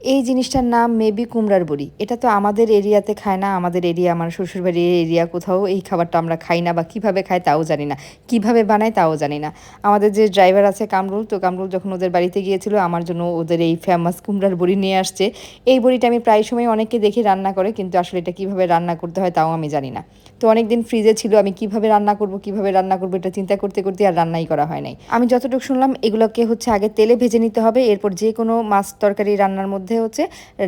এই জিনিসটার নাম মেবি কুমড়ার বড়ি। এটা তো আমাদের এরিয়াতে খায় না, আমাদের এরিয়া, আমার শ্বশুরবাড়ির এরিয়া কোথাও এই খাবারটা আমরা খাই না বা কীভাবে খায় তাও জানি না। কীভাবে বানায় তাও জানি না। আমাদের যে ড্রাইভার আছে কামরুল, তো কামরুল যখন ওদের বাড়িতে গিয়েছিল, আমার জন্য ওদের এই ফেমাস কুমড়ার বড়ি নিয়ে আসছে। এই বড়িটা আমি প্রায় সময় অনেকে দেখি রান্না করে, কিন্তু আসলে এটা কীভাবে রান্না করতে হয় তাও আমি জানি না। তো অনেকদিন ফ্রিজে ছিল, আমি কীভাবে রান্না করব, কীভাবে রান্না করব এটা চিন্তা করতে করতে আর রান্নাই করা হয় নাই। আমি যতটুকু শুনলাম, এগুলোকে হচ্ছে আগে তেলে ভেজে নিতে হবে, এরপর যে কোনো মাছ তরকারি রান্নার মধ্যে হচ্ছে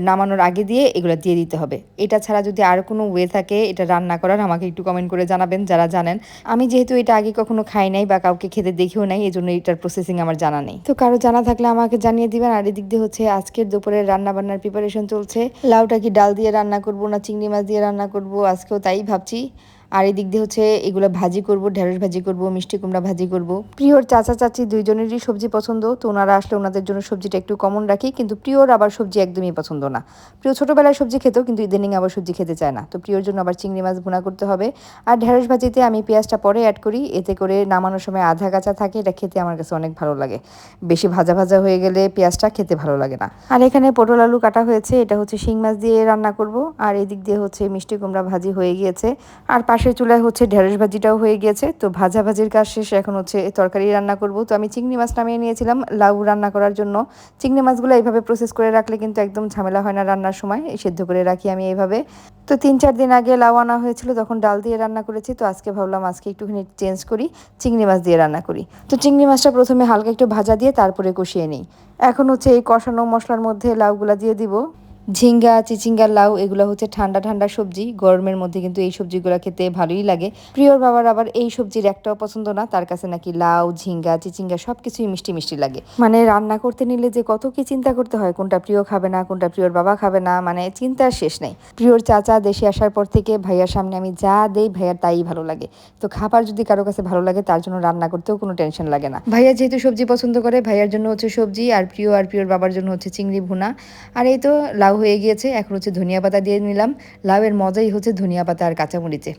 নামানোর আগে দিয়ে এগুলো দিয়ে দিতে হবে। এটা ছাড়া যদি আর কোনো ওয়ে থাকে এটা রান্না করার, আমাকে একটু কমেন্ট করে জানাবেন যারা জানেন। আমি যেহেতু এটা আগে কখনো খাই নাই বা কাউকে খেতে দেখেও নাই এই জন্য এটার প্রসেসিং আমার জানা নেই। তো কারও জানা থাকলে আমাকে জানিয়ে দিবেন। আর এদিক দিয়ে হচ্ছে আজকের দুপুরের রান্না বান্নার প্রিপারেশন চলছে। লাউটা কি ডাল দিয়ে রান্না করব না চিংড়ি মাছ দিয়ে রান্না করব? আজকেও তাই ভাবছি। আর এদিক দিয়ে হচ্ছে এগুলো ভাজি করব, ঢেঁড়স ভাজি করব, মিষ্টি কুমড়া ভাজি করব। প্রিয়র চাচা, চাচি দুইজনেরই সবজি পছন্দ, তো ওনারা আসলে ওনাদের জন্য সবজিটা একটু কমন রাখি, কিন্তু প্রিয়র আবার সবজি একদমই পছন্দ না। প্রিয় ছোটোবেলায় সবজি খেতেও কিন্তু ইদানিং আবার সবজি খেতে চায় না, তো প্রিয়র জন্য আবার চিংড়ি মাছ ভুনা করতে হবে। আর ঢেঁড়স ভাজিতে আমি পেঁয়াজটা পরে অ্যাড করি, এতে করে নামানোর সময় আধা কাঁচা থাকে, এটা খেতে আমার কাছে অনেক ভালো লাগে। বেশি ভাজা ভাজা হয়ে গেলে পেঁয়াজটা খেতে ভালো লাগে না। আর এখানে পটল আলু কাটা হয়েছে, এটা হচ্ছে শিং মাছ দিয়ে রান্না করব, আর এদিক দিয়ে হচ্ছে মিষ্টি কুমড়া ভাজি হয়ে গিয়েছে। আর পাশের চুলায় হচ্ছে ঢেঁড়স ভাজিটাও হয়ে গিয়েছে। তো ভাজা ভাজির কাজ শেষে এখন হচ্ছে তরকারি রান্না করব। তো আমি চিংড়ি মাছ নামিয়ে নিয়েছিলাম লাউ রান্না করার জন্য। চিংড়ি মাছগুলো এইভাবে প্রসেস করে রাখলে কিন্তু একদম ঝামেলা হয় না রান্নার সময়। সেদ্ধ করে রাখি আমি এইভাবে। তো তিন চার দিন আগে লাউ আনা হয়েছিল, তখন ডাল দিয়ে রান্না করেছি। তো আজকে ভাবলাম আজকে একটুখানি চেঞ্জ করি, চিংড়ি মাছ দিয়ে রান্না করি। তো চিংড়ি মাছটা প্রথমে হালকা একটু ভাজা দিয়ে তারপরে কষিয়ে নিই। এখন হচ্ছে এই কষানো মশলার মধ্যে লাউগুলা দিয়ে দিব। ঝিঙ্গা, চিচিঙ্গা, লাউ এগুলো হচ্ছে ঠান্ডা ঠান্ডা সবজি। গরমের মধ্যে কিন্তু এই সবজিগুলো খেতে ভালোই লাগে। প্রিয়র বাবার আবার এই সবজির একটাও পছন্দ না। তার কাছে নাকি লাউ, ঝিঙ্গা, চিচিঙ্গা সব কিছুই মিষ্টি মিষ্টি লাগে। মানে রান্না করতে নিলে যে কত কি চিন্তা করতে হয়, কোনটা প্রিয় খাবে না, কোনটা প্রিয়র বাবা খাবে না মানে চিন্তার শেষ নেই। প্রিয়র চাচা দেশে আসার পর থেকে ভাইয়ার সামনে আমি যা দেই ভাইয়ার তাই ভালো লাগে। তো খাবার যদি কারও কাছে ভালো লাগে, তার জন্য রান্না করতেও কোনো টেনশন লাগে না। ভাইয়া যেহেতু সবজি পছন্দ করে, ভাইয়ার জন্য হচ্ছে সবজি, আর প্রিয় আর প্রিয়র বাবার জন্য হচ্ছে চিংড়ি ভুনা। আর এই তো লাউ লাউ হয়ে গিয়েছে, এখন হচ্ছে ধনিয়া পাতা দিয়ে নিলাম। লাউয়ের মজাই হচ্ছে ধনিয়া পাতা আর কাঁচামরিচে।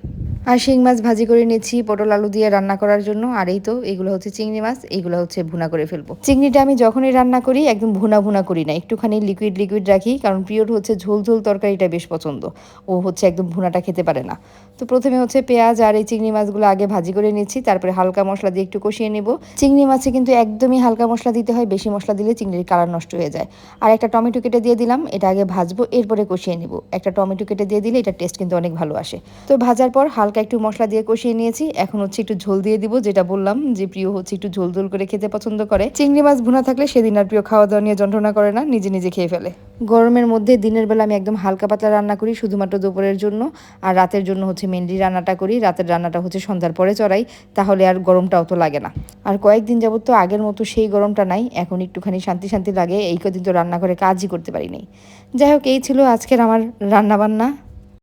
আর শিং মাছ ভাজি করে নিয়েছি পটল আলু দিয়ে রান্না করার জন্য। আর এই তো, এগুলো হচ্ছে চিংড়ি মাছ, এগুলো হচ্ছে ভুনা করে ফেলব। চিংড়িটা আমি যখনই রান্না করি, একদম ভুনা ভুনা করি না। একটুখানি লিকুইড লিকুইড রাখি, কারণ প্রিয়র হচ্ছে ঝোল ঝোল তরকারিটা বেশ পছন্দ। ও হচ্ছে একদম ভুনাটা খেতে পারে না। তো প্রথমে হচ্ছে পেঁয়াজ আর এই চিংড়ি মাছগুলো আগে ভাজি করে নিচ্ছি, তারপরে হালকা মশলা দিয়ে একটু কষিয়ে নেব। চিংড়ি মাছে কিন্তু একদমই হালকা মশলা দিতে হয়, বেশি মশলা দিলে চিংড়ির কালার নষ্ট হয়ে যায়। আর একটা টমেটো কেটে দিয়ে দিলাম, এটা আগে ভাজবো, এরপরে কষিয়ে নেব। একটা টমেটো কেটে দিয়ে দিলে এটা টেস্ট কিন্তু অনেক ভালো আসে। তো ভাজার পর হালকা একটু মশলা দিয়ে কষিয়ে নিয়েছি, এখন হচ্ছে একটু ঝোল দিয়ে দিব, যেটা বললাম যে প্রিয় হচ্ছে একটু ঝোল ঝোল করে খেতে পছন্দ করে। চিংড়ি মাছ ভুনা থাকলে সেদিন আর প্রিয় খাওয়া দাওয়া নিয়ে যন্ত্রণা করে না, নিজে নিজে খেয়ে ফেলে। গরমের মধ্যে দিনের বেলা আমি একদম হালকা পাতলা রান্না করি, শুধুমাত্র দুপুরের জন্য, আর রাতের জন্য হচ্ছে মেনলি রান্নাটা করি, রাতের রান্নাটা হচ্ছে সন্ধ্যার পরে চড়াই, তাহলে আর গরমটাও তো লাগে না। আর কয়েকদিন যাবত তো আগের মতো সেই গরমটা নাই, এখন একটুখানি শান্তি শান্তি লাগে, এই কদিন তো রান্না করে কাজই করতে পারি নাই যাই হোক, এই ছিল আজকের আমার রান্না বান্না